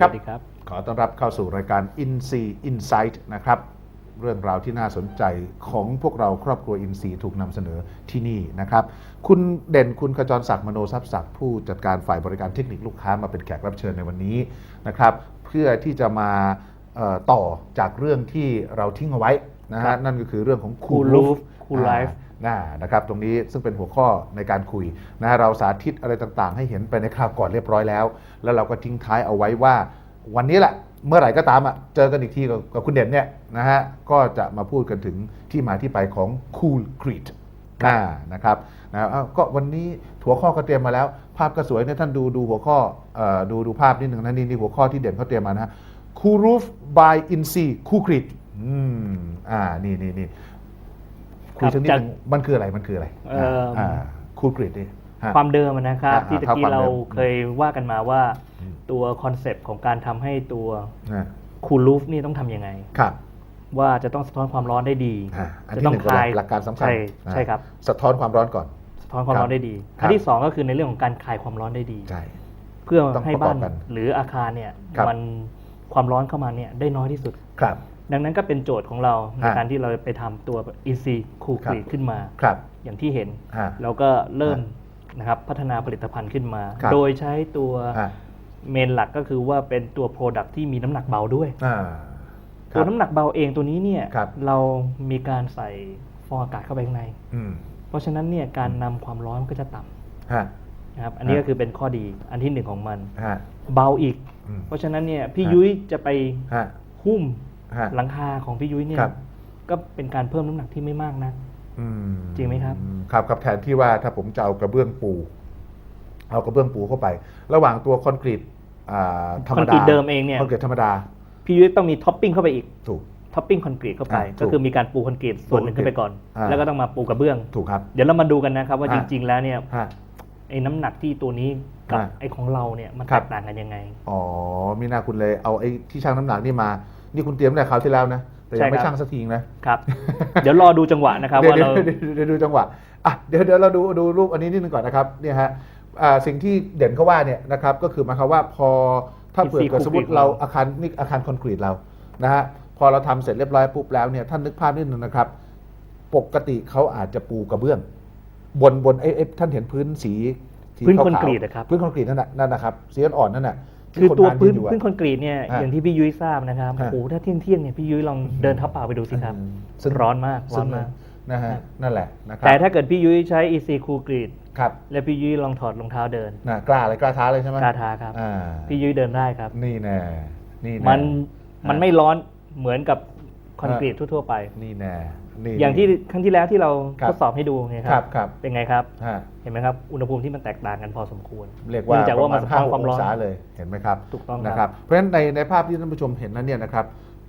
ครับสวัสดีครับขอต้อนรับเข้าสู่รายการ i n s e Insight นะครับ เรื่องราวที่น่าสนใจของพวกเราครอบครัวอินซีถูกนำเสนอที่นี่นะครับ คุณเด่นคุณขจรศักดิ์มโนทรัพย์ศักดิ์ผู้จัดการฝ่ายบริการเทคนิคลูกค้ามาเป็นแขกรับเชิญในวันนี้นะครับ เพื่อที่จะมาเอ่อต่อจากเรื่องที่เราทิ้งเอาไว้นะครัฮะบนั่นก็คือเรื่องของ Cool Cool Roof Roof Cool อ่า Life น่านะครับตรงนี้ซึ่งเป็นหัวข้อในการคุยนะฮะเราสาธิตอะไรต่างๆ ให้เห็นไปในคราวก่อนเรียบร้อยแล้ว แล้วเราก็ทิ้งท้ายเอาไว้ว่า วันนี้แหละเมื่อไหร่ก็ตามอะเจอกันอีกทีกับกับคุณเด่นเนี่ยนะฮะก็จะมาพูดกันถึงที่มาที่ไปของ Cool Creed อ่านะครับนะอ้าวก็วันนี้หัวข้อก็เตรียมมาแล้ว ภาพก็สวยเนี่ยท่านดูดูหัวข้อเอ่อดูดูภาพนิดหนึ่งนะนี่นี่หัวข้อที่เด่นเขาเตรียมมานะฮะ Cool Roof by Insi Cool Creed อืมอ่านี่นี่นี่คุยสักนิดจากนึงมันคืออะไรมันคืออะไรเอิ่มอ่า Cool Creed นี่ฮะความเดิมอะนะครับอ่าที่ตะเท่ากี้ความเราเดิมเคยว่ากันมาว่าอืม ตัวคอนเซปต์ของการทำให้ตัวอ่าคูลลูฟนี่ต้องทำยังไงครับว่าจะต้องสะท้อนความร้อนได้ดีอ่าอันจะที่ต้องหนึ่งคลายหลักการสำคัญใช่อ่าใช่ครับสะท้อนความร้อนก่อน สะท้อนความร้อนได้ดีครับอันที่สองก็คือในเรื่องของการคลายความร้อนได้ดีใช่เพื่อต้องให้ประกอบบ้านกันหรืออาคารเนี่ยครับมันความร้อนเข้ามาเนี่ยได้น้อยที่สุดครับ ดังนั้นก็เป็นโจทย์ของเราในฮะการที่เราไปทำตัว EC Cool ครับ Creed ขึ้นมาครับ อย่างที่เห็นฮะแล้วก็เริ่มนะครับพัฒนาผลิตภัณฑ์ขึ้นมาครับโดยใช้ตัวฮะ เมนหลักก็คือว่าเป็นตัว Product ที่มีน้ำหนักเบาด้วย อ่าคตัรัวบ น้ำหนักเบาเองตัวนี้เนี่ยครับ เรามีการใส่ฟองอากาศเข้าไปข้างใน อืมเพราะฉะนั้นเนี่ยการนำความร้อนก็จะต่ำฮะนะครับอันนี้ฮะก็คือเป็นข้อดีอันที่หนึ่งของมัน ฮะ เบาอีก อืม เพราะฉะนั้นเนี่ยพี่ฮะยุ้ยจะไปฮะ หุ้มฮะ หลังคาของพี่ยุ้ยเนี่คยรับ ก็เป็นการเพิ่มน้ำหนักที่ไม่มากนะ อืมจริงไหมครับ ครับครับแทนที่ว่าถ้าผมจะเอากระเบื้องปู เอากระเบื้องปูเข้าไป ระหว่างตัวคอนกรีตอ่าธรรมดาคอนกรีตเดิมเองเนี่ยคอนกรีตธรรมดาพี่ยุ้ยต้องมีท็อปปิ้งเข้าไปอีกถูกท็อปปิ้งคอนกรีตเข้าไปอ่าถูกก็คือมีการปูคอนกรีตส่วนหนึ่งขึ้นไปก่อนอ่าแล้วก็ต้องมาปูกระเบื้องถูกครับเดี๋ยวเรามาดูกันนะครับว่าอ่าจริง ๆ แล้วเนี่ยฮะไอ้น้ำหนักที่ตัวนี้กับอ่าไอ้ของเราเนี่ยมันครัแตบกต่างกันยังไงอ๋อมีหน้าคุณเลยเอาไอ้ที่ชั่งน้ำหนักนี่มา นี่คุณเตรียมตั้งแต่คราวที่แล้วนะแต่ยังไม่ใช่ครับชั่งสักทีนะครับ เดี๋ยวรอดูจังหวะนะครับเดี๋ยวว่าเราเดี๋ยวเดี๋ยวเดี๋ยวดูจังหวะอะเดี๋ยวเดี๋ยวเราดูดูรูปอันนี้นิดนึงก่อนนะครับเนี่ยฮะอ่า สิ่งที่เด่นเขาว่าเนี่ยนะครับก็คือหมายความว่าพอถ้าเผื่อเกิดสมมติเราอาคารนี่อาคารคอนกรีตเรานะฮะพอเราทำเสร็จเรียบร้อยปุ๊บแล้วเนี่ยท่านนึกภาพนิดนึงนะครับ ปกติเขาอาจจะปูกระเบื้อง บนบนไอ้ไอ้ท่านเห็นพื้นสีสีพื้นขาวๆคอนกรีตนะครับพื้นคอนกรีตนั่นน่ะนั่นนะครับสีอ่อนๆนั่นน่ะคือที่ตัวงาพื้นยือยู่อะพื้นคอนกรีตเนี่ยฮะอย่างที่พี่ยุ้ยทราบนะครับฮะโอ้โหถ้าเที่ยงเที่ยงๆเนี่ยพี่ยุ้ยลองเดินเท้าเปล่าไปดูสิครับอืมซึ่งร้อนมากร้ซึ่องนมากนะฮะฮะนั่นแหละนะครับแต่ถ้าเกิดพี่ยุ้ยใช้ EC Cool Grid ครับและพี่ยุ้ยลองถอดรองเท้าเดินนะกล้าเลยกล้าท้าเลยใช่ไหมกล้าท้าครับอ่าพี่ยุ้ยเดินได้ครับ นี่แน่นี่แน่มันมันฮะไม่ร้อนเหมือนกับคอนกรีตทั่วๆไป นี่แน่นี่ อย่างที่ครั้งที่แล้วที่เราครับทดสอบให้ดูไงคครัรับบครับ เป็นไงครับ ฮะเห็นไหมครับ อุณหภูมิที่มันแตกต่างกันพอสมควรเรียกว่าเนื่องจากว่ามันประสะท้อนความร้อน5-6งศาเลยเห็นไหมครับถูกต้องครับ นะครับ เพราะฉะฉะนั้นในในภาพที่ท่านผู้ชมเห็นนั้นเนี่ยนะครับ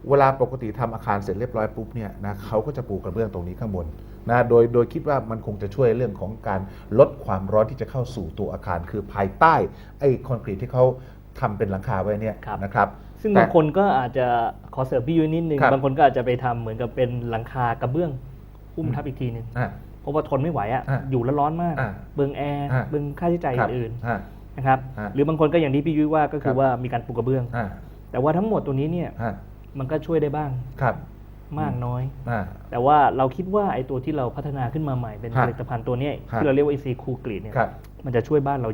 เวลาปกติทำอาคารเสร็จเรียบร้อยปุ๊บเนี่ยนะเขาก็จะปูกระเบื้องตรงนี้ข้างบนนะโดยโดยคิดว่ามันคงจะช่วยเรื่องของการลดความร้อนที่จะเข้าสู่ตัวอาคาร คือภายใต้ไอ้คอนกรีตที่เขาทำเป็นหลังคาไว้เนี่ยครับนะครับ ซึ่งแต่บางคนก็อาจจะขอเสริมพี่ยุ้ยนิดนึงครับบางคนก็อาจจะไปทำเหมือนกับเป็นหลังคากระเบื้องหุ้มทับอีกทีหนึงอะเพราะว่าทนไม่ไหวอะอะอยู่แล้วร้อนมากอะเบืองแอร์อะเบืองค่าใช้จ่ายครับอื่นฮะๆนะครับอะหรือบางคนก็อย่างที่พี่ยุ้ยว่าก็คืครัอบว่ามีการปูกระเบื้องอะแต่ว่าทั้งหมดตัวนี้เนี่ยฮะ มันก็ช่วยได้บ้าง ครับ มากน้อย อะแต่ว่าเราคิดว่าไอ้ตัวที่เราพัฒนาขึ้นมาใหม่เป็นฮะผลิตภัณฑ์ตัวเนี้ยฮะที่เราเรียกว่า EC Cool Grid เนี่ยครับ มันจะช่วยบ้านเรา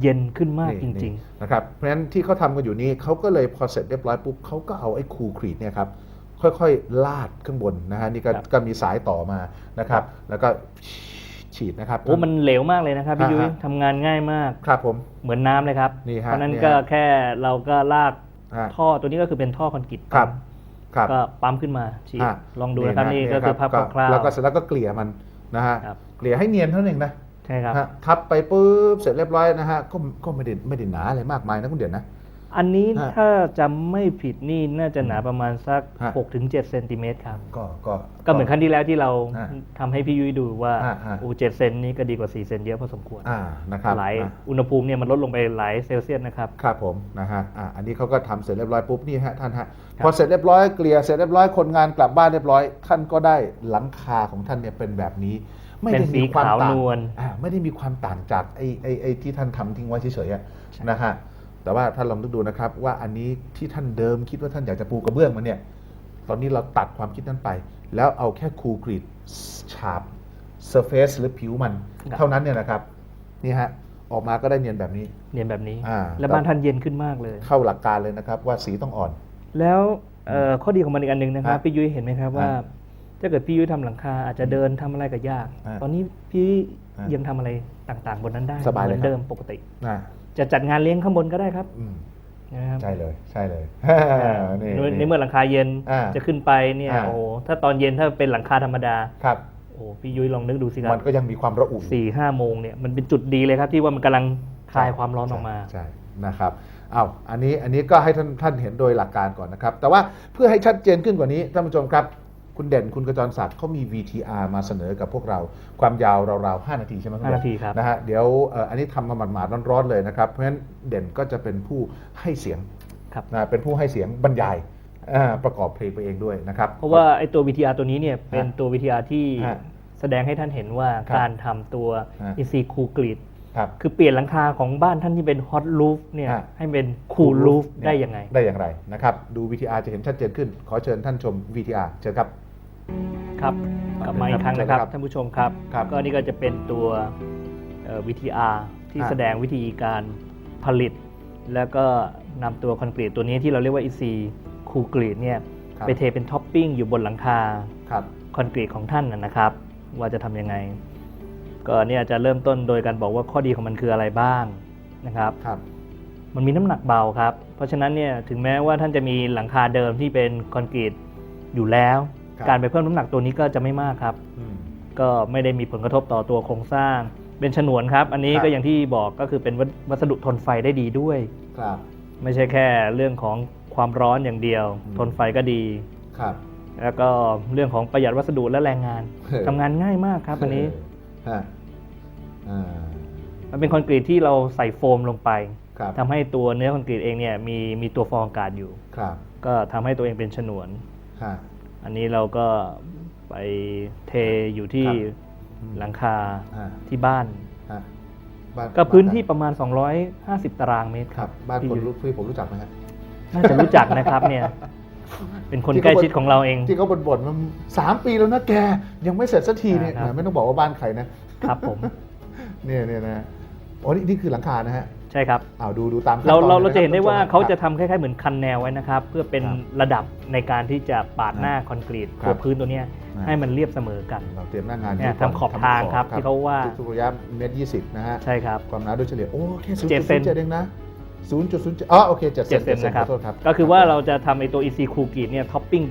เย็นขึ้นมากจนี่ริงนี่นะครับ เพราะฉะนั้นที่เขาทำกันอยู่นี้เขาก็เลยพอเสร็จเรียบร้อยปุ๊บเขาก็เอาไอ้คูครีดเนี่ยครับค่อยๆ ลาดข้างบนนะฮะนี่ก็ครับ ก็มีสายต่อมานะครับ แล้วก็ฉีดนะครับ ๆโอ้มันเหลวมากเลยนะครับพี่ฮะยุ้ยฮะ ทำงานง่ายมาก ครับผม เหมือนน้ำเลยครับ นี่ฮะเพราะฉะนั้นนี่ฮะก็แค่เราก็ลากฮะ ท่อตัวนี้ก็คือเป็นท่อคอนกรีตครับครับก็ปั๊มขึ้นมาฉีดฮะลองดูนะครับนี่ก็คือภาพคร่าวแล้วก็เสร็จแล้วก็เกลี่ยมันนะฮะครับเกลี่ยให้เนียนเท่านั้นเองนะๆใช่ครับฮะทับไปปุ๊บเสร็จเรียบร้อยนะฮะก็ก็ไม่ได้ไม่ได้หนาอะไรมากมายนะคุณเด่นนะ อันนี้ฮะ ถ้าจำไม่ผิดนี่น่าจะหนาประมาณสัก ฮะ 6-7เซนติเมตรครับ ก็ก็ ก็เหมือนครั้งที่แล้วที่เราฮะทำให้พี่ยุ้ยดูว่าฮะฮะ อูเจ็ดเซนนี่ก็ดีกว่า 4 เซนเยอะพอสมควร อ่านะครับหลายอะอุณหภูมิเนี่ยมันลดลงไปหลายเซลเซียสนะครับ ครับผมนะฮะอะอันนี้เขาก็ทำเสร็จเรียบร้อยปุ๊บนี่ฮะท่านฮะครับพอเสร็จเรียบร้อยเกลี่ยเสร็จเรียบร้อยคนงานกลับบ้านเรียบร้อย ท่านก็ได้หลังคาของท่านเนี่ยเป็นแบบนี้ ไม่เป็นได้สีมีความขาวต่างนวล อ่าไม่ได้มีความต่างจากไอ้ไอ้ไอ้ที่ท่านทำทิ้งไว้เฉยๆอะนะฮะ แต่ว่าท่านลองนึกดูนะครับ ว่าอันนี้ที่ท่านเดิมคิดว่าท่านอยากจะปูกระเบื้องมันเนี่ยตอนนี้เราตัดความคิดนั้นไป แล้วเอาแค่คูกรีดฉาบเซอร์เฟซหรือผิวมันครับเท่านั้นเนี่ยนะครับนี่ฮะออกมาก็ได้เนียนแบบนี้ เนียนแบบนี้อ่าและบ้านท่านเย็นขึ้นมากเลย เข้าหลักการเลยนะครับว่าสีต้องอ่อน แล้วเอ่อข้อดีของมันอีกอันหนึ่งนะครับฮะพี่ยุ้ยเห็นไหมครับว่าฮะถ้าเกิดพี่ยุ้ยทำหลังคาอาจจะเดินทำอะไรก็ยากฮะตอนนี้พี่ยุ้ยฮะยังทำอะไรต่างๆ บนนั้นได้สบายเลยเหมือนครับเดิมปกตินะ จะจัดงานเลี้ยงข้างบนก็ได้ครับอืมนะครับใช่เลยใช่เลยนี่ในในนี่เมื่อหลังคาเย็นอ่าจะขึ้นไปเนี่ยอ่าโอ้โหถ้าตอนเย็นถ้าเป็นหลังคาธรรมดาครับโอ้โหพี่ยุ้ยลองนึกดูสิครัมับนก็ยังมีความระอุอยู่สี่ห้าโมงเนี่ยมันเป็นจุดดีเลยครับที่ว่ามันกำลังคลายความร้อนออกมาใช่ใช่นะครับเอาอันนี้อันนี้ก็ให้ท่านท่านเห็นโดยหลักการก่อนนะครับ แต่ว่าเพื่อให้ชัดเจนขึ้นกว่านี้ท่านผู้ชมครับ คุณเด่นคุณกระจรศักดิ์เขามี VTR มาเสนอกับพวกเราความยาวราวๆ5นาทีใช่ไหมคุณเด่ห้านาทีครับ นะฮะเดี๋ยวเอ่ออันนี้ทำมาหมาดๆร้อนๆเลยนะครับ เพราะฉะนั้นเด่นก็จะเป็นผู้ให้เสียงครับ นะเป็นผู้ให้เสียงบรรยายอ่าประกอบเพลงไปเองด้วยนะครับ เพราะว่าไอ้ตัว VTR ตัวนี้เนี่ยเป็นตัว VTR ที่ฮะแสดงให้ท่านเห็นว่าครับการทำตัวฮะ อินซีคูกรีดครับ คือเปลี่ยนหลังคาของบ้านท่านที่เป็นฮอตลูฟเนี่ยฮะ ให้เป็นคูลลูฟได้ยังไง ได้อย่างไรนะครับ ดู VTR จะเห็นชัดเจนขึ้น ขอเชิญท่านชม VTR เชิญครับ ครับกลับมาอีกครั้งนะครับครับท่านผู้ชมครับครับ ก็นี่ก็จะเป็นตัวเอ่อ VTR ที่ฮะแสดงวิธีการผลิต แล้วก็นำตัวคอนกรีตตัวนี้ที่เราเรียกว่า EC คูกรีดเนี่ยครับไปเทเป็นท็อปปิ้งอยู่บนหลังคาครับคอนกรีตของท่านนะนะครับ ว่าจะทำยังไง ก็เนี่ยจะเริ่มต้นโดยการบอกว่าข้อดีของมันคืออะไรบ้างนะครับครับมันมีน้ำหนักเบาครับ เพราะฉะนั้นเนี่ยถึงแม้ว่าท่านจะมีหลังคาเดิมที่เป็นคอนกรีตอยู่แล้ว ครับ การไปเพิ่มน้ำหนักตัวนี้ก็จะไม่มากครับ อืม ก็ไม่ได้มีผลกระทบต่อตัวโครงสร้าง เป็นฉนวนครับ อันนี้ครับ ก็อย่างที่บอกก็คือเป็นวัสวัสดุทนไฟได้ดีด้วย ครับ ไม่ใช่แค่เรื่องของความร้อนอย่างเดียว อืม ทนไฟก็ดี ครับ แล้วก็เรื่องของประหยัดวัสดุและแรงงานเออ ทำงานง่ายมากครับอันนี้ฮะอ่ามันเป็นคอนกรีตที่เราใส่โฟมลงไปครับทำให้ตัวเนื้อคอนกรีตเองเนี่ยมีมีตัวฟองอากาศอยู่ ครับก็ทำให้ตัวเองเป็นฉนวน ฮะ อันนี้เราก็ไปเทอยู่ที่ครับอืมหลังคาฮะที่บ้านฮะบ้านก็พื้นที่บ้ประมาณ 250 ตารางเมตรคครัรับบบ้านที่คนอยู่รู้ที่ผมรู้จักไหมฮะ น่าจะรู้จักนะครับเนี่ย เป็นคนที่ใกล้เขา ชิดของเราเอง ที่เขาบ่นๆมันสามปีแล้วนะแก ยังไม่เสร็จสักทีเนี่ยอ่าครับไม่ต้องบอกว่าบ้านใครนะครับผม เนี่ยเนี่ยนะโอ้นี่นี่คือหลังคานะฮะ ใช่ครับอ้าวดูดูตามขั้นเราตอนเราลยเราคบจะเห็นได้ว่าท่ผู้ชมเขาจะครับทำคล้ายๆเหมือนคันแนวไว้นะครับ เพื่อเป็นครับระดับในการที่จะปาดหน้าคอนกรีตครับตัวพื้นตัวเนี้ยอ่าให้มันเรียบเสมอกัน เราเตรียมหน้างานเนี่ยก่นทำขอบทางครับที่เขาว่า ทุกๆระยะเมตรยี่สิบนะฮะ ใช่ครับ ความหนาโดยเฉลี่ยโอ้แค่ศูนย์เจ็จุดดเซศูนนย์เจ็ดเองนะศูนย์จุดศูนย์เจ็ดอ๋อโอเคเจ็ดเซเจ็นดเซนนะครับ ขอโทษครับก็คือว่าเราจะทำไอตัว EC คูกรีดเนี่ยท็อปปิ้ง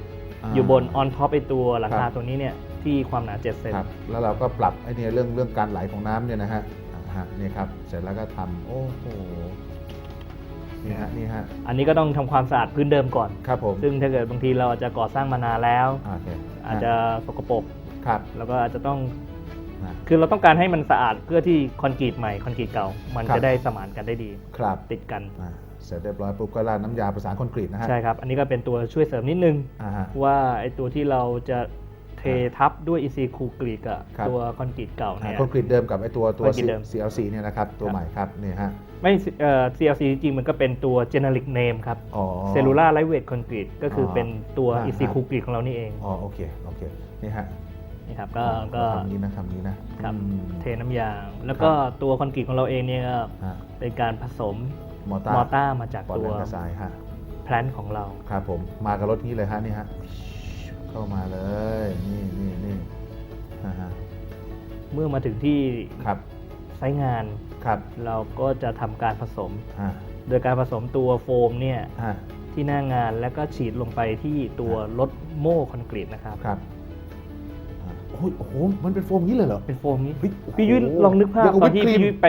า อยู่บนออนท็อปไอตัวหลังคคารับ ตัวนี้เนี่ยที่ความหนา7เซน ครับแล้วเราก็ปรับไอ้เนี่ยเรื่องเรื่องการไหลของน้ำเนี่ยนะฮะอ่า ฮะนี่ครับ เสร็จแล้วก็ทำโอ้โหนี่ฮะนี่ฮะอันนี้ก็ต้องทำความสะอาดพื้นเดิมก่อน ครับผมซึ่งถ้าเกิดบางทีเราอาจจะก่อสร้างมานานแล้ว โอเคอาจจะสกปรกครับแล้วก็อาจจะต้องนะ คือเราต้องการให้มันสะอาดเพื่อที่คอนกรีตใหม่คอนกรีตเก่า มันครับ จะได้สมานกันได้ดีครับติดกันอ่าเสร็จเรียบร้อยปุ๊บก็ราดน้ำยาประสานคอนกรีตนะฮะใช่ครับ อันนี้ก็เป็นตัวช่วยเสริมนิดนึง อ่าฮะ ว่าไอตัวที่เราจะ เททับด้วย EC คูกรีดกับครับ ตัวคอนกรีตเก่าเนี่ย คอนกรีตเดิมกับไอ้ตัวตัว คอนกรีตเดิม CLC เนี่ยนะครับตัวครับใหม่ครับนี่ฮะไม่เอ่อ CLC จริงๆมันก็เป็นตัว generic name ครับ อ๋อ cellular lightweight concrete ก็คือออเป็นตัว อ่า EC อ่าคูกรีดของเรานี่เองอ๋อโอเคโอเคนี่ฮะนี่ครับก็ก็ทำนี้นะทำนี้นะครับ อืม เทน้ำยาง แล้วก็ตัวคอนกรีตของเราเองเนี่ยก็ฮะ เป็นการผสมมอต้ามอต้ามาจากปอดตัวแรงกระสายฮะแพลนของเรา ครับผมมากับรถนี้เลยฮะนี่ฮะ เข้ามาเลย นี่นี่นี่อ่าฮะเมื่อมาถึงที่ครับไซต์งาน ครับเราก็จะทำการผสมฮะโดยการผสมตัวโฟมเนี่ยฮะที่หน้างานแล้วก็ฉีดลงไปที่ตัวรถโม่คอนกรีตนะครับ ครับอ่าโอ้ยโอ้โหมันเป็นโฟมอย่างนี้เลยเหรอ เป็นโฟมนี้เฮ้ยโอ้โหพี่ยุ้ยลองนึกภาพเดี๋ยวกับตอนที่วิปครีมพี่ยุ้ยไป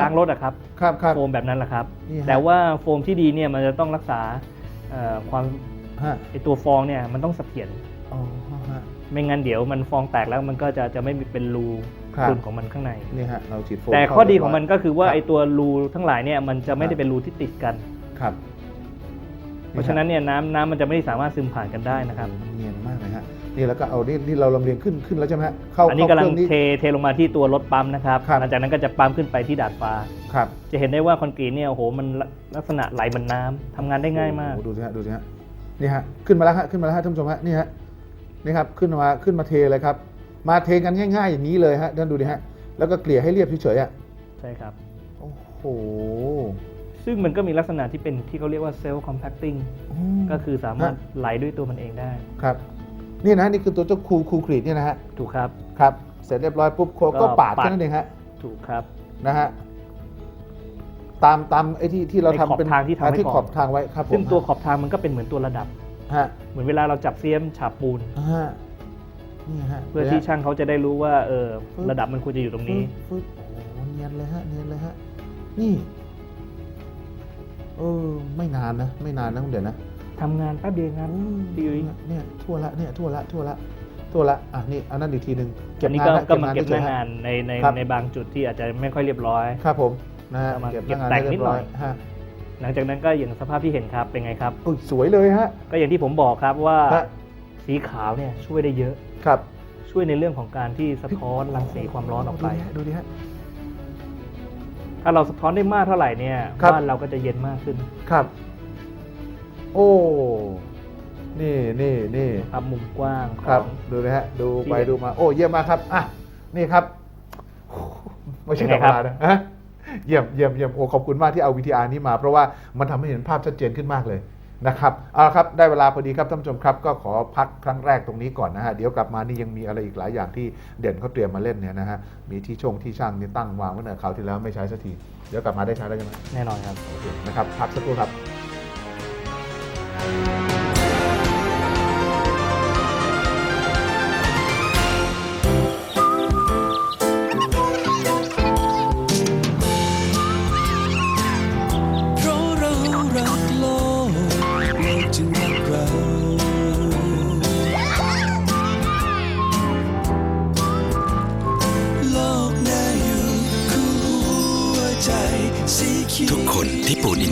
ล้างรถอะครับครับครับโฟมแบบนั้นแหละครับ นี่ฮะ แต่ว่าโฟมที่ดีเนี่ยมันจะต้องรักษาเอ่อความฮะไอตัวฟองเนี่ยมันต้องเสถียร อ๋อฮะ ไม่งั้นเดี๋ยวมันฟองแตกแล้วมันก็จะจะไม่มีเป็นรูครับ คุณของมันข้างใน นี่ฮะเราฉีดโฟมแต่เข้าข้อดีเรียบขร้อยงมันก็คือว่าครับไอตัวรูทั้งหลายเนี่ยมันจะไม่ครัได้บเป็นรูที่ติดกัน ครับเพราะฉะนั้นเนี่ยน้ำน้ำมันจะไม่สามารถซึมผ่านกันได้นะครับ เนียนมากเลยฮะนี่แล้วก็เอานี่นี่เราลำเลียงขึ้นขึ้นแล้วใช่ไหมฮะเข้าอันนี้เข้ากำลัเคงรื่องนี้เทเทลงมาที่ตัวรถปั๊มนะครับครับ หลังจากนั้นก็จะปั๊มขึ้นไปที่ดาดฟ้า ครับจะเห็นได้ว่าคอนกรีตเนี่ยโอ้โหมันลักษณะไหลเหมือนน้ำทำงานได้ง่ายมาก โอ้โหดูสิฮะดูสิฮะนี่ฮะขึ้นมาแล้วฮะขึ้นมาแล้วฮะท่านผู้ชมฮะนี่ฮะ นี่ครับขึ้นมาขึ้นมาเทเลยครับ มาเทกันง่าย ๆ อย่างนี้เลยฮะท่านดูดิฮะแล้วก็เกลี่ยให้เรียบเฉยๆอะใช่ครับ โอ้โห ซึ่งมันก็มีลักษณะที่เป็นที่เขาเรียกว่าเซลล์คอมแพคติ้งมก็คือสามารถฮะไหลด้วยตัวมันเองได้ครับ นี่นะนี่คือตัวเจ้าคูคูครีตเนี่ยนะฮะถูกครับครับ เสร็จเรียบร้อยปุ๊บโคก็ก็ปาดปาดแค่นั้นเองฮะถูกครับนะฮะตามตามไอ้ที่ที่เราในขอบทำเป็นทางที่ทำไว้ที่ก่อนขอบทางไว้ครับผมซึ่งตัวขอบทางมันก็เป็นเหมือนตัวระดับ ฮะเหมือนเวลาเราจับเสียมฉาบปูน ฮะนี่ฮะเพื่อที่ช่างเขาจะได้รู้ว่าเออปึ๊บระดับมันควรจะอยู่ตรงนี้ฟึบฟึบโอ้โหเนียนเลยฮะเนียนเลยฮะนี่เออไม่นานนะไม่นานนะคุณเดี๋ยวนะทำงานแป๊บเดียวครับพี่ยุ้ยเนี่ยเนี่ยทั่วละเนี่ยทั่วละทั่วละทั่วละอะนี่อันนั้นอีกทีหนึ่งเก็อับนนี้งานก็นะก็มาเก็บหฉน้ายงานในในครับในบางจุดที่อาจจะไม่ค่อยเรียบร้อย ครับผมนะฮะเอามาเก็บหเก็บน้างานแต่งให้นิเรีดยบหน่ร้ออยยฮะ หลังจากนั้นก็อย่างสภาพที่เห็นครับเป็นไงครับ อุ้ยสวยเลยฮะ ก็อย่างที่ผมบอกครับว่าฮะ สีขาวเนี่ยช่วยได้เยอะ ครับช่วยในเรื่องของการที่สะท้อนรังสีความร้อนออกไป ดูดิฮะดูดิฮะถ้าเราสะท้อนได้มากเท่าไหร่เนี่ยครับ บ้านเราก็จะเย็นมากขึ้นครับ โอ้ นี่นี่นี่ครับมุมกว้างขครับอง ดูนะฮะดูไปที่ดูมา โอ้เยี่ยมมากครับอะนี่ครับไม่ใช่เป็ธรนรไงมครับดานะฮะ เยี่ยมเยี่ยมเยี่ยมโอ้ขอบคุณมากที่เอา VTR นี้มา เพราะว่ามันทำให้เห็นภาพชัดเจนขึ้นมากเลยนะครับเอาละครับได้เวลาพอดีครับท่านผู้ชมครับ ก็ขอพักครั้งแรกตรงนี้ก่อนนะฮะเดี๋ยวกลับมานี่ยังมีอะไรอีกหลายอย่างที่เด่นเขาเตรียมมาเล่นเนี่ยนะฮะมีที่ชงที่ช่างนี่ตั้งวางไว้เนอะคราวที่แล้วไม่ใช้สักทีเดี๋ยวกลับมาได้ใช้แล้วใช่ไหมแน่นอนครับโอเคนะครับพักสักครู่ครับ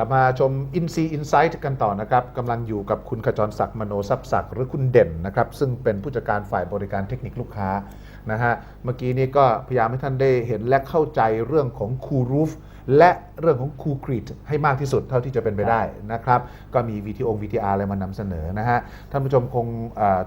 ลับมาชม i n s e e Insight กันต่อนะครับกำลังอยู่กับคุณขจรศักดิ์มโนทรัพย์ศักดิ์หรือคุณเด่นนะครับ ซึ่งเป็นผู้จัดการฝ่ายบริการเทคนิคลูกค้านะฮะเมื่อกี้นี้ก็พยายามให้ท่านได้เห็นและเข้าใจเรื่องของ Cool Roof และเรื่องของ Cool c r e t ให้มากที่สุดเท่าที่จะเป็นไปได้นะครับ ก็มี VTO VTR อาร์อะไรมานำเสนอนะฮะ ท่านผู้ชมคง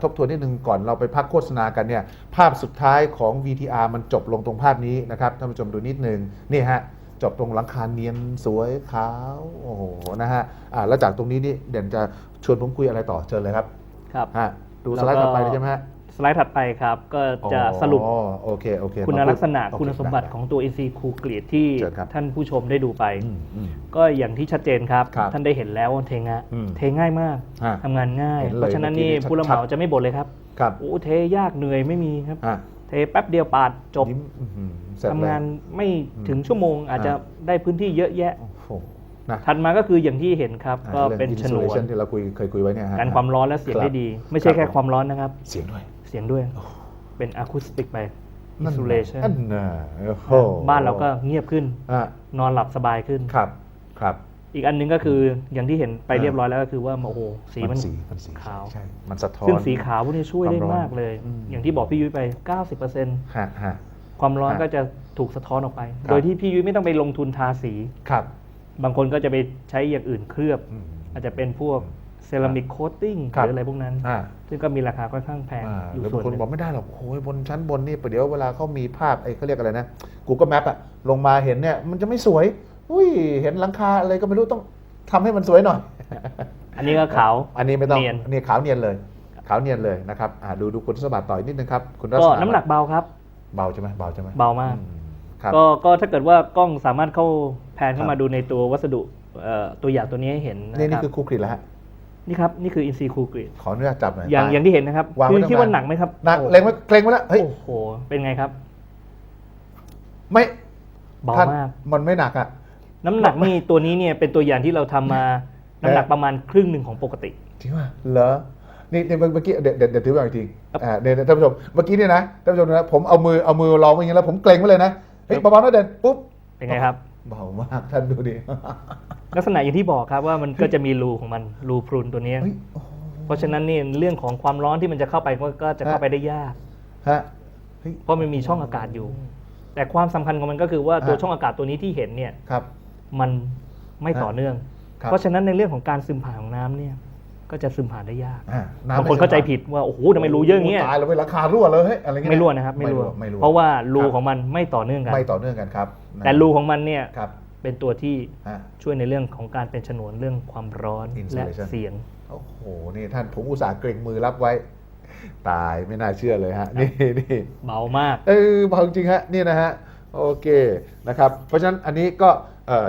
ทบทวนนิดนึงก่อนเราไปพักโฆษณากันเนี่ยภาพสุดท้ายของ VTR มันจบลงตรงภาพนี้นะครับท่านผู้ชมดูนิดนึงนี่ฮะ จบตรงหลังคาเนียนสวยขาวโอ้โหนะฮะอ่าแล้วจากตรงนี้นี่เด่นจะชวนผมคุยอะไรต่อเชิญเลยครับครับฮะดูสไลด์แล้วก็ถัดไปเลยใช่ไหมฮะสไลด์ถัดไปครับ ก็จะสรุปอ๋อโอเคโอเคคุณมาพูดลักษณะโอเคุณสมบัติได้ของตัว NC คูเกลียดที่เชิญครับท่านผู้ชมได้ดูไปอืมอืมก็อย่างที่ชัดเจนครับครับท่านได้เห็นแล้วว่าเทงะอืมเทง่ายมากฮะทำงานง่ายเห็นเลยเพราะฉะนั้นนี่เมื่อกี้ผู้รับเหมาชัดๆจะไม่บ่นเลยครับครับโอ้เทยากเหนื่อยไม่มีครับอะ เทแป๊บเดียวปาดจบยิ้มอื้อหือเสร็จทำเลยงานไม่ถึงชั่วโมงอาจจะอ่า ได้พื้นที่เยอะแยะ โอ้โหนะถัดมาก็คืออย่างที่เห็นครับ อะก็รื่องเป็นฉนวน insulation ที่เราคุยเคยคุยไว้เนี่ยฮะ กันความร้อนและเสียงครับได้ดี ไม่ใช่ครับ แค่ผมความร้อนนะครับ เสียงด้วยเสียงด้วยเป็นอะคูสติกไปนั่น insulation นั่นน่ะโอ้โหบ้านเราก็เงียบขึ้น อะนอนหลับสบายขึ้น ครับครับ อีกอันหนึงก็คืออย่างที่เห็นไปอ่าเรียบร้อยแล้วก็คือว่าโอ้โหสีมันสีมันสีขาวใช่มันสะท้อนซึ่งสีขาวพวกนี้ช่วยได้ความร้อนมากเลยอืมอย่างที่บอกพี่ยุ้ยไป 90%ฮะฮะความร้อนฮะก็จะถูกสะท้อนออกไปครับโดยที่พี่ยุ้ยไม่ต้องไปลงทุนทาสีครับ บางคนก็จะไปใช้อย่างอื่นเคลือบอืมอาจจะเป็นพวกเซรามิกโคตติ้งหครับรืออะไรพวกนั้นอ่าซึ่งก็มีราคาค่อนข้างแพงอ่าอยู่หรือส่บาวนงคนหนึ่งบอกไม่ได้หรอกโอ้ยบนชั้นบนนี่ประเดี๋ยวเวลาเขามีภาพไอ้เขาเรียกอะไรนะ Google Map อะลงมาเห็นเนี่ยมันจะไม่สวย อุ้ยเห็นหลังคาอะไรก็ไม่รู้ต้องทำให้มันสวยหน่อย อันนี้ก็ขาว อันนี้ไม่ต้องเนียนอันนี่ขาวเนียนเลยขาวเนียนเลยนะครับอ่าดูดูคุณสมบัติต่ออีกนิดนึงครับคุณรัก็ษาน้ำหนักเบาครับ เบาใช่ไหมเบาใช่ไหมเบามาก อืครับ ก็ก็ถ้าเกิดว่ากล้องสามารถเข้าแพนเข้าครัมาบ ดูในตัววัสดุเอ่อตัวอย่างตัวนี้ให้เห็นนะนี่นี่ครับคือครูกรีดแล้วฮะนี่ครับ นี่คืออินซีคูกรีดขออนุญาตจับหน่อยอย่างต อย่างที่เห็นนะครับวางคืไว้อตั้งคิดว่านานหนักไหมครับหนักโอ้เล็งไว้เกรงไว้แล้วเฮ้ยโอ้โหเป็นไงครับ ไม่เบาท่านมาก มันไม่หนักอะ น้ำหนักนี่ตัวนี้เนี่ยเป็นตัวอย่างที่เราทำมาน้ำหนักประมาณครึ่งหนึ่งของปกติ จริงป่ะเหรอนี่นี่เมื่อกี้เดี๋ยวเดี๋ยวเดี๋ยวถือไปอีกทีอ่าเดี๋ยวเดี๋ยวท่านผู้ชมเมื่อกี้เนี่ยนะท่านผู้ชมนะผมเอามือเอามือรองไว้อย่างนี้แล้วผมเกรงไว้เลยนะเฮ้ยเบาๆนะเด่นปุ๊บเป็นไงครับ เบามากท่านดูดิลักษณะอย่างที่บอกครับว่ามันก็จะมีรูของมันรูพรุนตัวเนี้ยเฮ้ยโอ้โหเพราะฉะนั้นนี่เรื่องของความร้อนที่มันจะเข้าไปก็ก็จะเข้าไปได้ยาก ฮะเฮ้ย เพราะมันมีช่องอากาศอยู่ แต่ความสำคัญของมันก็คือว่าตัวฮะช่องอากาศตัวนี้ที่เห็นเนี่ย ครับ มันไม่ต่อเนื่องครับเพราะฉะนั้นในเรื่องของการซึมผ่านของน้ำเนี่ยก็จะซึมผ่านได้ยากอ่าำบางคนเข้าใจผิดว่าโอ้โหทำไมรูเยอะอย่างเงี้ยตายแล้วไปราคารั่วเลยเฮ้ยอะไรเงี้ยไม่รั่วนะครับไม่รั่วไม่รั่วเพราะว่ารูคบของมันไม่ต่อเนื่องกันไม่ต่อเนื่องกันครับ แต่รูของมันเนี่ยครับเป็นตัวที่ฮะช่วยในเรื่องของการเป็นฉนวนเรื่องความร้อน Insulation และเสียงโอ้โหนี่ท่านผมอุตส่าห์เกรงมือรับไว้ ตายไม่น่าเชื่อเลยฮะนี่นี่เบามาก เออเบาจริงฮะนี่นะฮะ โอเคนะครับ เพราะฉะนั้นอันนี้ก็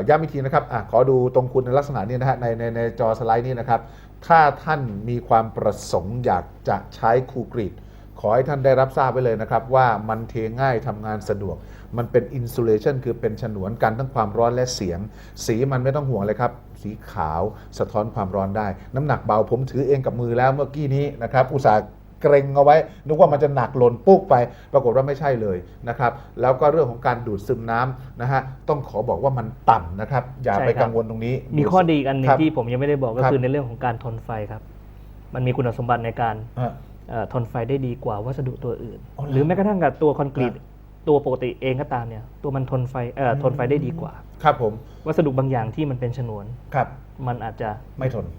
ย้ำอีกทีนะครับอขอดูตรงคุณในลักษณะนี้นะฮะในในในจอสไลด์นี้นะครับ ถ้าท่านมีความประสงค์อยากจะใช้คูกรีดขอให้ท่านได้รับทราบไว้เลยนะครับ ว่ามันเทง่ายทำงานสะดวก มันเป็นอินซูเลชันคือเป็นฉนวนกันทั้งความร้อนและเสียง สีมันไม่ต้องห่วงเลยครับ สีขาวสะท้อนความร้อนได้ น้ำหนักเบาผมถือเองกับมือแล้วเมื่อกี้นี้นะครับอุตสาห์ เกรงเอาไว้ นึกว่ามันจะหนักหล่นปุ๊บไป ปรากฏว่าไม่ใช่เลยนะครับ แล้วก็เรื่องของการดูดซึมน้ำนะฮะต้องขอบอกว่ามันต่ำนะครับ อย่าใช่ไปครับ กังวลตรงนี้มีข้อดีอีกอันหนึ่คงรับ ที่ผมยังไม่ได้บอกก็ครับ คือในเรื่องของการทนไฟครับ มันมีคุณสมบัติในการอะ เอ่อทนไฟได้ดีกว่าวัสดุตัวอื่น อ๋อเหรอหรือแม้กระทั่งกับตัวคอนกรีตครับตัวปกติเองก็ตามเนี่ยตัวมันทนไฟเอ่อทนไฟได้ดีกว่า ครับผมวัสดุบางอย่างที่มันเป็นฉนวน ครับมันอาจจะไม่ทนเอ่อ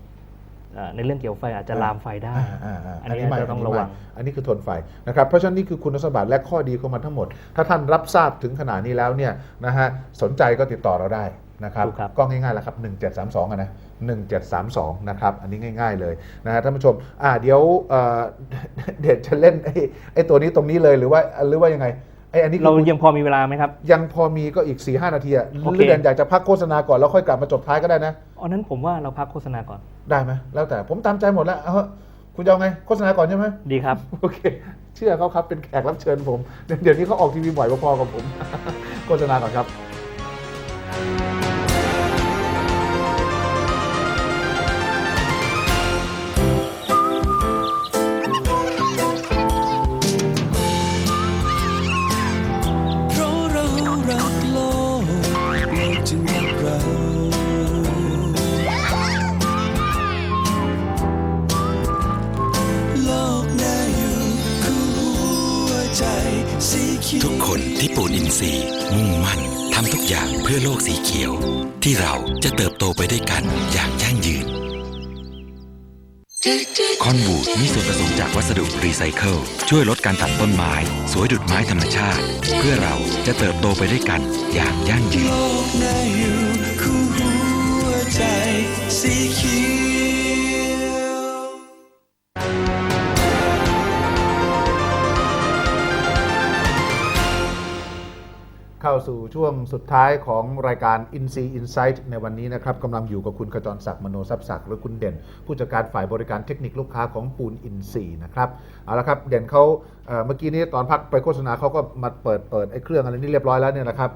ในเรื่องเกี่ยวไฟอาจจะลามไฟได้อ่าาาอันนี้ไม่เราต้องระวัง อันนี้คือทนไฟนะครับ เพราะฉะนั้นนี่คือคุณสมบัติและข้อดีของมันทั้งหมด ถ้าท่านรับทราบถึงขนาดนี้แล้วเนี่ยนะฮะสนใจก็ติดต่อเราได้นะครับถูกครับก็ง่ายๆแหละครับ 1732อะนะ1732 นะครับ อันนี้ง่าย ๆ เลยนะฮะท่านผู้ชม อ่าเดี๋ยวเอ่อเด็ดจะเล่นไอ้ไอ้ตัวนี้ตรงนี้เลยหรือว่าหรือว่ายังไง ไอ้อันนี้คือเราคุณยังพอมีเวลาไหมครับ ยังพอมีก็อีก4 5นาทีอะหโอเค รือเด่นอยากจะพักโฆษณาก่อนแล้วค่อยกลับมาจบท้ายก็ได้นะอ๋อนั้นผมว่าเราพักโฆษณาก่อนได้ไหมแล้วแต่ผมตามใจหมดแล้วเอาเถอะคุณจะเอาไงโฆษณาก่อนใช่ไหมดีครับ โอเค เชื่อเขาครับเป็นแขกรับเชิญผม เดี๋ยวเดี๋ยวนี้เขาออกทีวีบ่อยพอๆกับผม โฆษณาก่อนครับ สีเขียว ที่เราจะเติบโตไปด้วยกันอย่างยั่งยืน คอนบูดมีส่วนผสมจากวัสดุรีไซเคิลช่วยลดการตัดต้นไม้ สวยดุดไม้ธรรมชาติ เพื่อเราจะเติบโตไปด้วยกันอย่างยั่งยืน สู่ช่วงสุดท้ายของรายการ i n s e Insight ในวันนี้นะครับกำลังอยู่กับคุณขจรศักดิ์มโนทรัพย์ศักดิ์หรือคุณเด่น ผู้จัดการฝ่ายบริการเทคนิคลูกค้าของปูนอินซีนะครับเอาละครับเด่นเขาเอ่อเมื่อกี้นี้ตอนพักไปโฆษณาเขาก็มาเปิดเปิดไอ้เครื่องอะไรนี่เรียบร้อยแล้วเนี่ยนะครับ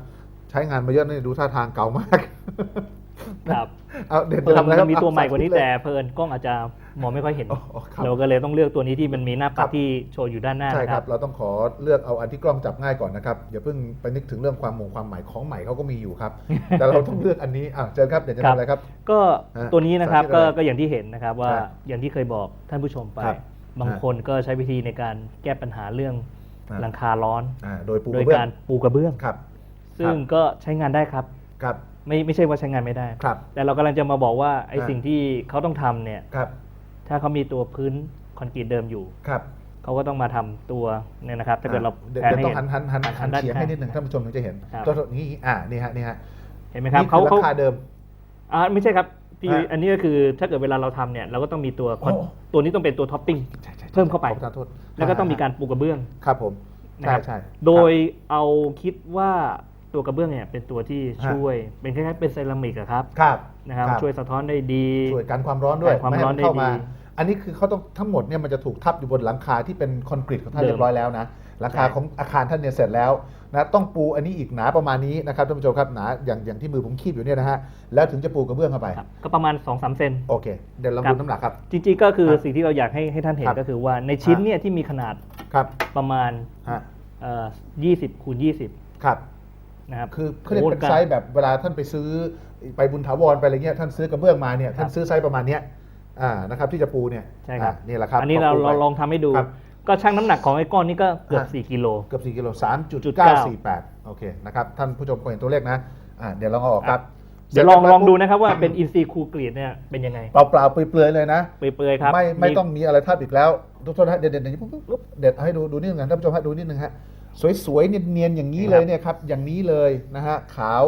ใช้งานมาเยอะนี่ดูท่าทางเก่ามาก ครับ เอาเด่นเพิ่จะทำอะไรคมัรับนมีตัวใหม่กว่านี้เอแต่เพลินกล้องอาจจะมองไม่ค่อยเห็นอ๋ออ๋อครับเราก็เลยต้องเลือกตัวนี้ที่มันมีหน้าครัปัดบที่โชว์อยู่ด้านหน้าใช่นะคครัรับบเราต้องขอเลือกเอาอันที่กล้องจับง่ายก่อนนะครับอย่าเพิ่งไปนึกถึงเรื่องความหมงความหมายของใหม่เขาก็มีอยู่ครับ แต่เราต้องเลือกอันนี้อะเจอครับเด่นจะครับทำอะไรครับ ก็ฮะตัวนี้นะครับสาธิตก็อะไรก็อย่างที่เห็นนะครับว่าครับอย่างที่เคยบอกท่านผู้ชมไปครับบางฮะคนก็ใช้วิธีในการแก้ปัญหาเรื่องฮะหลังคาร้อนอ่าโดยปูโดยกระเบื้องการปูกระเบื้องครับซึ่งก็ใช้งานได้ครับครับ ไม่ไม่ใช่ว่าใช้งานไม่ได้ ครับ แต่เรากำลังจะมาบอกว่าไอ้ฮะสิ่งที่เขาต้องทำเนี่ย ครับถ้าเขามีตัวพื้นคอนกรีตเดิมอยู่ ครับเขาก็ต้องมาทำตัวเนี่ยนะครับ ถ้าเกิดเราเดี๋ยวแผนเดี๋ยวให้ต้องเห็หันหันหันหันด้านเฉียงให้ข้างนิดหนึ่งท่านผู้ชมถึงจะเห็นครับ ตัวนี้อ่านี่ฮะนี่ฮะเห็นไหมครับนี่เขาคือเขาราคาเดิม อ่าไม่ใช่ครับพี่ฮะอันนี้ก็คือถ้าเกิดเวลาเราทำเนี่ยเราก็ต้องมีตัวโอ้ ตัวนี้ต้องเป็นตัวท็อปปิ้งใช่ใช่เพิ่มเข้าไป ขอประทานโทษแล้วก็ต้องมีการปูกระเบื้อง ครับผม นะใช่ครับ ใช่โดยเอาคิดว่า ตัวกระเบื้องเนี่ยเป็นตัวที่ฮะช่วย เป็นคล้ายๆเป็นเซรามิกอะครับครับนะครับครับช่วยสะท้อนได้ดีช่วยกันความร้อนด้วยกันความไม่ให้ร้อนมันเข้าได้มาดีอันนี้คือเขาต้องทั้งหมดเนี่ยมันจะถูกทับอยู่บนหลังคาที่เป็นคอนกรีตของท่านเดิมเรียบร้อยแล้วนะหลังคาใช่ของอาคารท่านเนี่ยเสร็จแล้วนะต้องปูอันนี้อีกหนาประมาณนี้นะครับท่านผู้ชมครับหนาอย่างอย่างที่มือผมคีบอยู่เนี่ยนะฮะแล้วถึงจะปูกระเบื้องเข้าไปครับก็ประมาณ2อสเซนโอเคเดี๋ยวเราครัดูบน้ำหนักครับ จริงๆก็คือครับสิ่งที่เราอยากให้ให้ท่านเห็นครับก็คือว่าในชิ้นฮะเนี่ยที่มีขนาดครับประมาณฮะเอ่อ20คูณ20ครับ นะครับคือเขาเรียกเป็นโอ้โหไซส์แบบเวลาท่านไปซื้อไปบุญถาวรไปอะไรเงี้ยท่านซื้อกระเบื้องมาเนี่ยท่านซื้อไซส์ประมาณเนี้ยอ่านะครับที่จะปูเนี่ยใช่ครับอ่านี่แหละครับ อันนี้เราพปูไปเราลองทำให้ดูครับก็ชั่งน้ำหนักของไอ้ก้อนนี้ก็เกือบฮะ4กิโลเกือบ 4 กิโล3.948 9โอเคนะครับท่านผู้ชมคงเห็นตัวเลขนะอ่าเดี๋ยวลองเอาออกครับเดี๋ยวลองสร็จลองดูปุ๊บนะครับว่าเป็นอินซีคูกรีดเนี่ยเป็นยังไง เปล่าๆเปลือยๆเลยนะเปื่อยๆครับไม่ไม่มีต้องมีอะไรทับอีกแล้วทุกท่านฮะเด็ดเด็ดเด็ดปุ๊บปุ๊บปุ๊บเด็ดให้ดูดูนิดนึงนะท่านผู้ชมฮะดูนิดนึงฮะ สวยๆเนียนๆอย่างนี้เลยเนี่ยครับอย่างนี้เลยนะฮะขาว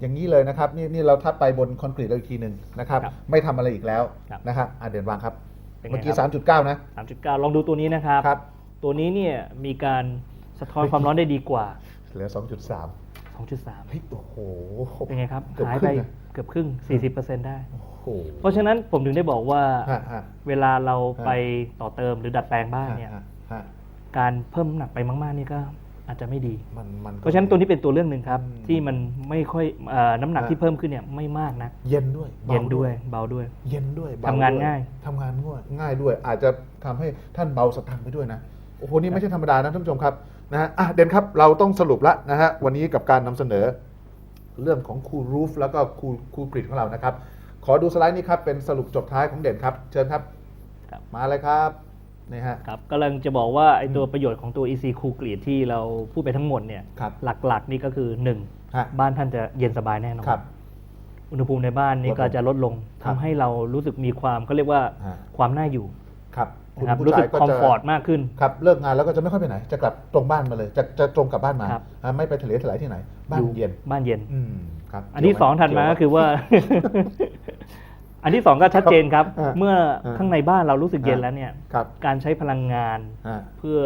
อย่างนี้เลยนะครับนี่นี่เราทับไปบนคอนกรีตเราอีกทีหนึ่งนะครับครับไม่ทำอะไรอีกแล้วครับนะครับอะเด่นวางครับ เป็นไงเมื่อกี้ ครับ 3.9 นะ 3.9 ลองดูตัวนี้นะครับ ครับ ตัวนี้เนี่ยมีการสะท้อนความร้อนได้ดีกว่า เหลือ 2.3 2.3 เฮ้ยโอ้โห เป็นไงครับ เกือบหายครึ่ไปงอะเกือบครึ่ง 40%ได้ โอ้โหเพราะฉะนั้นผมถึงได้บอกว่า ฮะฮะ เวลาเราฮะ ไปต่อเติมหรือดัดแปลงบ้านเนี่ย ฮะฮะการเพิ่มน้ำหนักไปมาก ๆ นี่ก็ อาจจะไม่ดี มันมันก็เพราะฉะนั้นตัวนี้เป็นตัวเรื่องหนึ่งครับอืมที่มันไม่ค่อยเอ่อน้ำหนักฮะที่เพิ่มขึ้นเนี่ยไม่มากนะเย็นด้วยบาเย็นด้วยเบาด้วย เย็นด้วยเบทำงานด้วยง่าย ทำงานง่ายง่ายด้วย อาจจะทำให้ท่านเบาสตางค์ไปด้วยนะ โอ้โห นี่ไม่ใช่ธรรมดานะท่านผู้ชมครับนะฮะอะเด่นครับเราต้องสรุปแล้วนะฮะวันนี้กับการนำเสนอ เรื่องของคูรูฟแล้วก็คูคูกริดของเรานะครับ ขอดูสไลด์นี้ครับ เป็นสรุปจบท้ายของเด่นครับ เชิญครับ ครับ มาเลยครับ นี่ฮะ ครับกำลังจะบอกว่าไอตัวประโยชน์ของตัว EC Cool Grid ที่เราพูดไปทั้งหมดเนี่ยครับหลักๆ นี่ก็คือ ฮะ1 บ้านท่านจะเย็นสบายแน่นอนครับอุณหภูมิในบ้านนี่ลดลงก็จะลดลงครัทำบให้เรารู้สึกมีความเขาเรียกว่าฮะ ความน่าอยู่ครับคุณนะครับผู้รู้สึชายกก็คอมจะฟอร์ตมากขึ้น ครับเลิกงานแล้วก็จะไม่ค่อยไปไหน จะกลับตรงบ้านมาเลย จะจะตรงกลับบ้านมาครับ อ่าไม่ไปทะเลถลายที่ไหน บ้านอยู่เย็น บ้านเย็น อืมครับอันที่เกี่ยวไหสองถัดมาเยวก็คือว่า อันที่สองก็ชัดเจนครับ อ่าเมื่ออ่าข้างในบ้านเรารู้สึกเย็นอ่าแล้วเนี่ยครับการใช้พลังงาน อ่า เพื่อ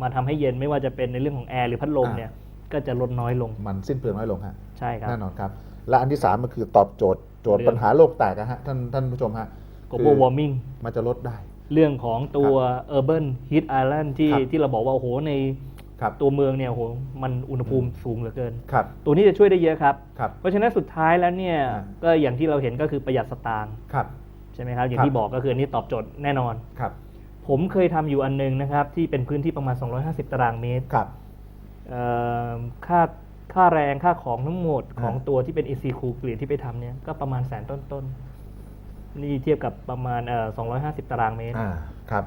มาทำให้เย็นไม่ว่าจะเป็นในเรื่องของแอร์หรือพัดลมอ่าเนี่ยก็จะลดน้อยลงมันสิ้นเปลืองน้อยลงฮะใช่ครับ แน่นอนครับ และอันที่สามมันคือตอบโจทย์โจทย์เรื่อง ปัญหาโลกแตกนะฮะท่านท่านผู้ชมฮะ global warming มันจะลดได้ เรื่องของตัว urban heat island ที่ครับที่เราบอกว่า โอ้โห ใน ครับตัวเมืองเนี่ยโอ้โหมันอุณหภูมิสูงเหลือเกิน ครับ ตัวนี้จะช่วยได้เยอะครับ ครับ เพราะฉะนั้นสุดท้ายแล้วเนี่ยอ่า ก็อย่างที่เราเห็นก็คือประหยัดสตางค์ครับ ใช่ไหมครับ อย่าครังบที่บอกก็คืออันนี้ตอบโจทย์แน่นอน ครับ ผมเคยทำอยู่อันหนึงนะครับ ที่เป็นพื้นที่ประมาณ 250 ตารางเมตรครับ เอ่อค่าค่าแรงค่าของทั้งหมดอ่าของตัวที่เป็น EC Cool Grid ที่ไปทำเนี่ยก็ประมาณแสนต้นๆนี่เทียบกับประมาณเอ่อ250 ตารางเมตร อ่า ครับ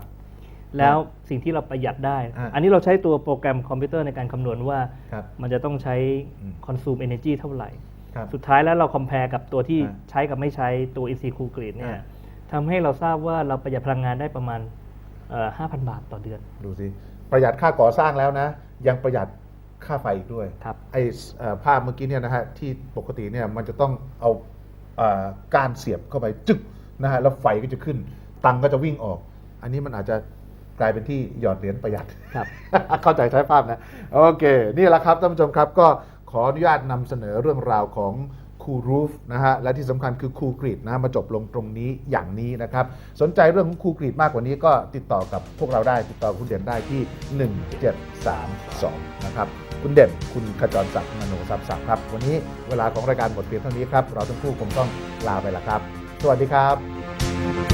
แล้วสิ่งที่เราประหยัดได้อ่าอันนี้เราใช้ตัวโปรแกรมคอมพิวเตอร์ในการคำนวณว่าครับมันจะต้องใช้อืม consume energy เท่าไหร่ครับสุดท้ายแล้วเราคอม p a r e กับตัวที่อ่าใช้กับไม่ใช้ตัว EC Cool Grid เนี่ยอ่าทำให้เราทราบว่าเราประหยัดพลังงานได้ประมาณเอ่อ5,000 บาทต่อเดือน ดูสิ ประหยัดค่าก่อสร้างแล้วนะ ยังประหยัดค่าไฟอีกด้วยครับไอ้เอ่อภาพเมื่อกี้เนี่ยนะฮะที่ปกติเนี่ยมันจะต้องเอาเอ่อก้านเสียบเข้าไปจึกนะฮะแล้วไฟก็จะขึ้น ตังค์ก็จะวิ่งออก อันนี้มันอาจจะ กลายเป็นที่หยอดเหรียญประหยัดครับ เข้าใจใช้ภาพนะ โอเค นี่แหละครับท่านผู้ชมครับก็ขออนุญาตนำเสนอเรื่องราวของคูรูฟนะฮะและที่สำคัญคือคูกรีดนะมาจบลงตรงนี้อย่างนี้นะครับ สนใจเรื่องของคูกรีดมากกว่านี้ก็ติดต่อกับพวกเราได้ติดต่อคุณเด่นได้ที่ 1732 นะครับ คุณเด่นคุณขจรศักดิ์มโนทรัพย์ศักดิ์ครับ วันนี้เวลาของรายการหมดเพียงเท่านี้ครับ เราทั้งคู่คงต้องลาไปละครับ สวัสดีครับ